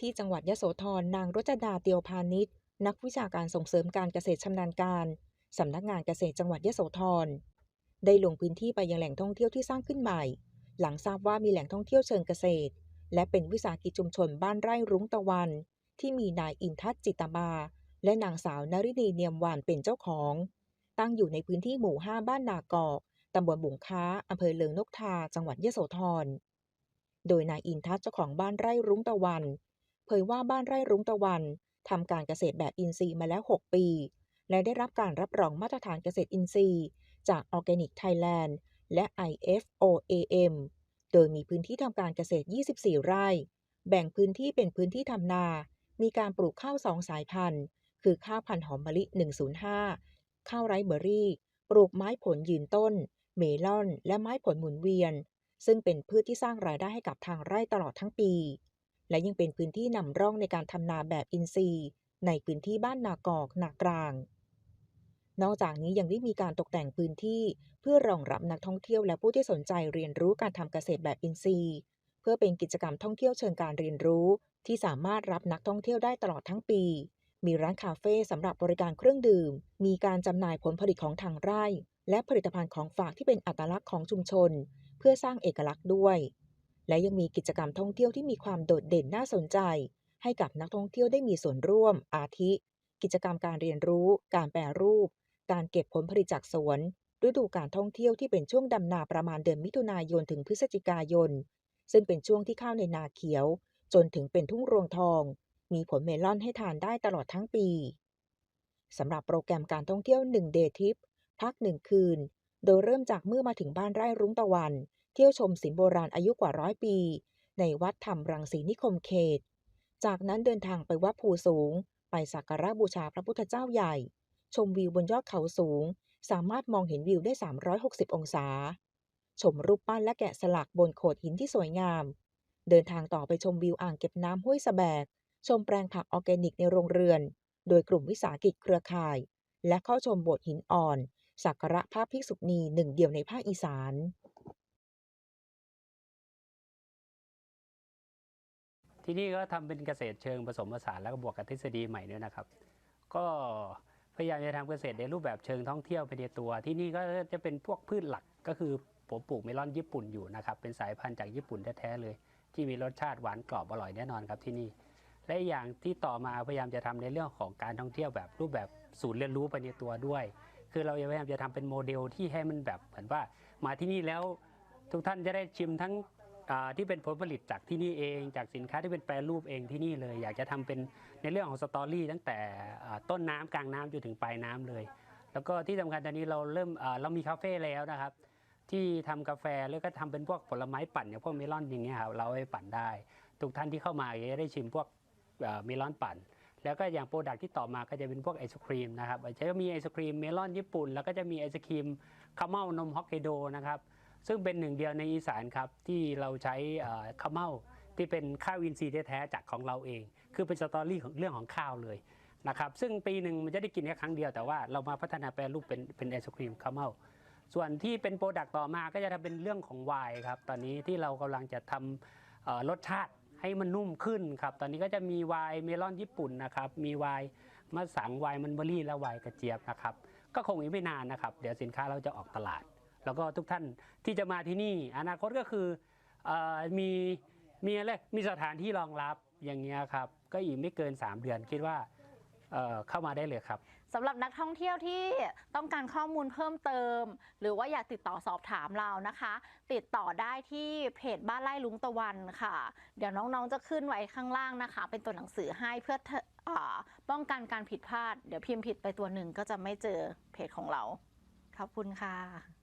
ที่จังหวัดยโสธรนางรจดาเตียวพาณิชย์ นักวิชาการส่งเสริมการเกษตรชำนาญการสำนักงานเกษตรจังหวัดยโสธรได้ลงพื้นที่ไปยังแหล่งท่องเที่ยวที่สร้างขึ้นใหม่ หลังทราบว่ามีแหล่งท่องเที่ยวเชิงเกษตร และเป็นวิสาหกิจชุมชนบ้านไร่รุ้งตะวัน ที่มีนายอินทัศจิตาบาและนางสาวนรินีเนียมวานเป็นเจ้าของ ตั้งอยู่ในพื้นที่หมู่ 5 บ้านนากอกตำบลบุงค้าอำเภอเลิงนกทา จังหวัดยโสธร โดยนายอินทัศเจ้าของบ้านไร่รุ้งตะวัน เผยว่าบ้านไร่รุ้งตะวันทำการเกษตรแบบอินทรีย์มาแล้ว 6 ปี และได้รับการรับรองมาตรฐานเกษตรอินทรีย์ จาก Organic Thailand และ IFOAM โดยมีพื้นที่ทำการเกษตร 24 ไร่ แบ่งพื้นที่เป็นพื้นที่ทำนา มีการปลูกข้าวสองสายพันธุ์ คือข้าวพันธุ์หอมมะลิ 105 ข้าวไรเบอร์รี่ ปลูกไม้ผลยืนต้น เมลอน และไม้ผลหมุนเวียน ซึ่งเป็นพืชที่สร้างรายได้ให้กับทางไร่ตลอดทั้งปี และยังเป็นพื้นที่นำร่องในการทำนาแบบอินทรีย์ ในพื้นที่บ้านนากอกนากลาง นอกจากนี้ยังได้มีการตกแต่งพื้นที่ เพื่อรองรับนักท่องเที่ยวและผู้ที่สนใจเรียนรู้การทำเกษตรแบบอินทรีย์ เพื่อเป็นกิจกรรมท่องเที่ยวเชิงการเรียนรู้ ที่สามารถรับนักท่องเที่ยวได้ตลอดทั้งปี มีร้านคาเฟ่สำหรับบริการเครื่องดื่ม มีการจำหน่ายผลผลิตของทางไร่ และผลิตภัณฑ์ของฝากที่เป็นอัตลักษณ์ของชุมชน เพื่อสร้างเอกลักษณ์ด้วย และยังมีกิจกรรมท่องเที่ยวที่มีความโดดเด่นน่าสนใจ ให้กับนักท่องเที่ยวได้มีส่วนร่วม อาทิ กิจกรรมการเรียนรู้ การแปรรูป การเก็บผลผลิตจากสวน ฤดูการท่องเที่ยวที่เป็นช่วงดำนาประมาณเดือนมิถุนายนถึงพฤศจิกายน ซึ่งเป็นช่วงที่ข้าวในนาเขียว จนถึงเป็นทุ่งรวงทอง มีผลเมลอนให้ทานได้ตลอดทั้งปีสำหรับโปรแกรมการท่องเที่ยว1เดย์ทริปพักหนึ่งคืน โดยเริ่มจากเมื่อมาถึงบ้านไร่รุ้งตะวัน ที่ยวชมศิลป์โบราณอายุกว่าร้อยปี ในวัดธรรมรังสีนิคมเขต จากนั้นเดินทางไปวัดภูสูง ไปสักการะบูชาพระพุทธเจ้าใหญ่ ชมวิวบนยอดเขาสูง สามารถมองเห็นวิวได้ 360 องศา ชมรูปปั้นและแกะสลักบนโขดหินที่สวยงาม เดินทางต่อไปชมวิวอ่างเก็บน้ำห้วยสะแบก ชมแปลงผักออร์แกนิกในโรงเรือน โดยกลุ่มวิสาหกิจเครือข่าย และเข้าชมโบสถ์หินอ่อนสักการะพระภิกษุณีหนึ่งเดียวในภาคอีสาน ที่นี่ก็ทำเป็นเกษตรเชิงผสมผสานแล้วก็บวกกับทฤษฎีใหม่ด้วยนะครับ ก็พยายามจะทำเกษตรในรูปแบบเชิงท่องเที่ยวไปในตัว ที่นี่ก็จะเป็นพวกพืชหลักก็คือผมปลูกเมลอนญี่ปุ่นอยู่นะครับ เป็นสายพันธุ์จากญี่ปุ่นแท้ๆเลย ที่มีรสชาติหวานกรอบอร่อยแน่นอนครับที่นี่ และอย่างที่ต่อมาพยายามจะทำในเรื่องของการท่องเที่ยวแบบรูปแบบศูนย์เรียนรู้ไปในตัวด้วย คือเราพยายามจะทำเป็นโมเดลที่ให้มันแบบเหมือนว่า มาที่นี่แล้วทุกท่านจะได้ชิมทั้ง อ่าที่เป็นผลผลิตจากที่นี่เอง จากสินค้าที่เป็นแปรรูปเองที่นี่เลย อยากจะทำเป็นในเรื่องของสตอรี่ตั้งแต่อ่าต้นน้ำกลางน้ำจนถึงปลายน้ำเลย แล้วก็ที่สำคัญตอนนี้เราเริ่มอ่าเรามีคาเฟ่แล้วนะครับ ที่ทำกาแฟแล้วก็ทำเป็นพวกผลไม้ปั่นอย่างพวกเมลอนอย่างเงี้ยครับเราเอาไปปั่นได้ ทุกท่านที่เข้ามาจะได้ชิมพวกอ่าเมลอนปั่น แล้วก็อย่างโปรดักที่ต่อมาก็จะเป็นพวกไอศครีมนะครับอาจจะมีไอศครีมเมลอนญี่ปุ่น แล้วก็จะมีไอศครีมข้าวเม่านมฮอกไกโดนะครับ ซึ่งเป็นหนึ่งเดียวในอีสานครับที่เราใช้ข้าวเม่าที่เป็นข้าวอินทรีย์แท้ๆจากของเราเอง คือเป็นสตอรี่ของเรื่องของข้าวเลยนะครับซึ่งปีหนึ่งมันจะได้กินแค่ครั้งเดียวแต่ว่าเรามาพัฒนาแปรรูปเป็นเป็นไอศครีมข้าวเม่าส่วนที่เป็นโปรดักต์ต่อมาก็จะทำเป็นเรื่องของไวน์ครับตอนนี้ที่เรากำลังจะทำเอ่อรสชาติให้มันนุ่มขึ้นครับตอนนี้ก็จะมีไวน์เมลอนญี่ปุ่นนะครับมีไวน์มะสังไวน์มันเบอรี่และไวน์กระเจี๊ยบนะครับก็คงอีกไม่นานนะครับ เดี๋ยวสินค้าเราจะออกตลาด แล้วก็ทุกท่านที่จะมาที่นี่ อนาคตก็คืออมีมีอะไรมีสถานที่รองรับอย่างเงี้ยครับ ก็อีกไม่เกิน 3 เดือนคิดว่าเเข้ามาได้เลยครับสำหรับนักท่องเที่ยวที่ต้องการข้อมูลเพิ่มเติม หรือว่าอยากติดต่อสอบถามเรานะคะ ติดต่อได้ที่เพจบ้านไร่ลุงตะวันค่ะ เดี๋ยวน้องๆจะขึ้นไว้ข้างล่างนะคะ เป็นตัวหนังสือให้เพื่ออป้องกันการผิดพลาด เดี๋ยวพิมพ์ผิดไปตัวหนึ่งก็จะไม่เจอเพจของเรา ขอบคุณค่ะ